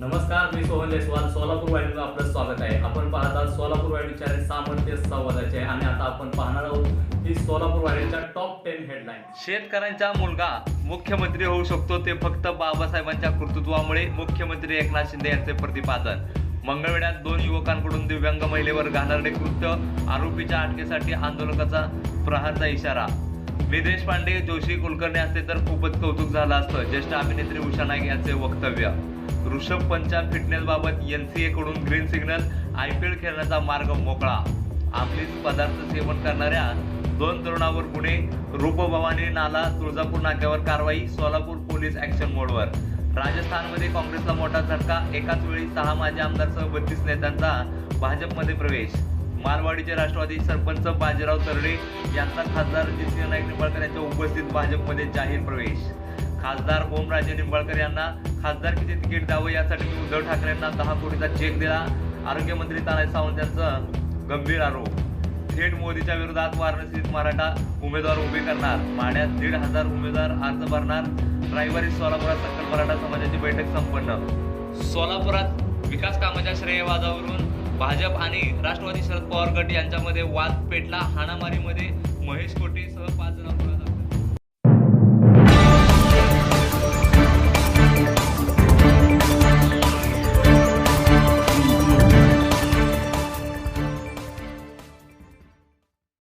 नमस्कार मी सोहन जयस्वाल सोलापूर वाहिनीला आपलं स्वागत आहे. आपण पाहतात सोलापूर वाहिनी सामर्थ्य संवादाचे. आहे आणि आता आपण पाहणार आहोत की सोलापूर वाहिनीच्या टॉप टेन हेडलाईन शेतकऱ्यांचा मुलगा मुख्यमंत्री होऊ शकतो ते फक्त बाबासाहेबांच्या कर्तृत्वामुळे मुख्यमंत्री एकनाथ शिंदे यांचे प्रतिपादन. मंगळवेढ्यात दोन युवकांकडून दिव्यांग महिलेवर घाणेरडे कृत्य आरोपीच्या अटकेसाठी आंदोलकाचा प्रहारचा इशारा. मी देशपांडे जोशी कुलकर्णी असते तर खूपच कौतुक झालं असतं. ज्येष्ठ अभिनेत्री उषा नाईक यांचे वक्तव्य. ऋषभ पंतच्या फिटनेसबाबत एन सी कडून green signal I P L खेळण्याचा मार्ग मोकळा. आमलीच पदार्थ सेवन करणाऱ्या दोन तरुणावर गुन्हे रूपभवानी नाला तुळजापूर नाक्यावर कारवाई सोलापूर पोलीस ऍक्शन मोडवर राजस्थानमध्ये काँग्रेसला मोठा झटका एकाच वेळी सहा माजी आमदारसह बत्तीस नेत्यांचा भाजपमध्ये प्रवेश. मालवाडीचे राष्ट्रवादी सरपंच बाजीराव तरडे यांचा खासदार जिसिंह नाईक निंबाळकर यांच्या उपस्थित भाजपमध्ये जाहीर प्रवेश. खासदार ओमराजे निंबाळकर यांना खासदारकीचे तिकीट द्यावं यासाठी मी उद्धव ठाकरे यांना दहा कोटीचा चेक दिला. आरोग्यमंत्री तानाय सावंत यांचा गंभीर आरोप. थेट मोदीच्या विरोधात वाराणसीत मराठा उमेदवार उभे करणार. माण्यात दीड हजार उमेदवार अर्ज भरणार. रविवारी सोलापुरात सकल मराठा समाजाची बैठक संपन्न. सोलापुरात विकास कामाच्या श्रेयवादावरून भाजप आणि राष्ट्रवादी शरद पवार गट यांच्यामध्ये वाद पेटला. हाणामारीमध्ये महेश कोटेसह पाच जणांवर